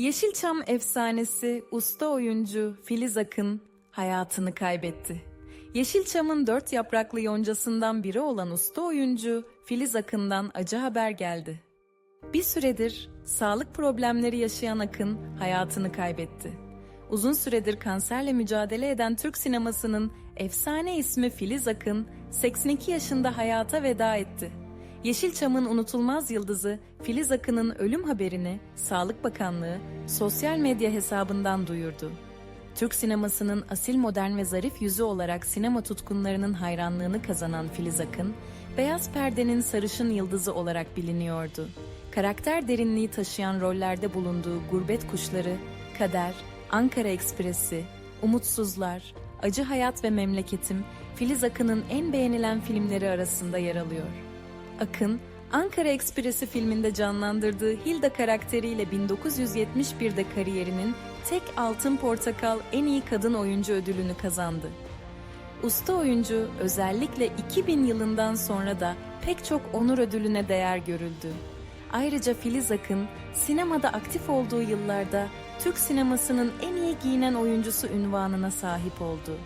Yeşilçam efsanesi usta oyuncu Filiz Akın hayatını kaybetti. Yeşilçam'ın dört yapraklı yoncasından biri olan usta oyuncu Filiz Akın'dan acı haber geldi. Bir süredir sağlık problemleri yaşayan Akın hayatını kaybetti. Uzun süredir kanserle mücadele eden Türk sinemasının efsane ismi Filiz Akın 82 yaşında hayata veda etti. Yeşilçam'ın unutulmaz yıldızı Filiz Akın'ın ölüm haberini Sağlık Bakanlığı sosyal medya hesabından duyurdu. Türk sinemasının asil modern ve zarif yüzü olarak sinema tutkunlarının hayranlığını kazanan Filiz Akın, beyaz perdenin sarışın yıldızı olarak biliniyordu. Karakter derinliği taşıyan rollerde bulunduğu Gurbet Kuşları, Kader, Ankara Ekspresi, Umutsuzlar, Acı Hayat ve Memleketim, Filiz Akın'ın en beğenilen filmleri arasında yer alıyor. Akın, Ankara Ekspresi filminde canlandırdığı Hilda karakteriyle 1971'de kariyerinin tek Altın Portakal en iyi kadın oyuncu ödülünü kazandı. Usta oyuncu özellikle 2000 yılından sonra da pek çok onur ödülüne değer görüldü. Ayrıca Filiz Akın, sinemada aktif olduğu yıllarda Türk sinemasının en iyi giyinen oyuncusu ünvanına sahip oldu.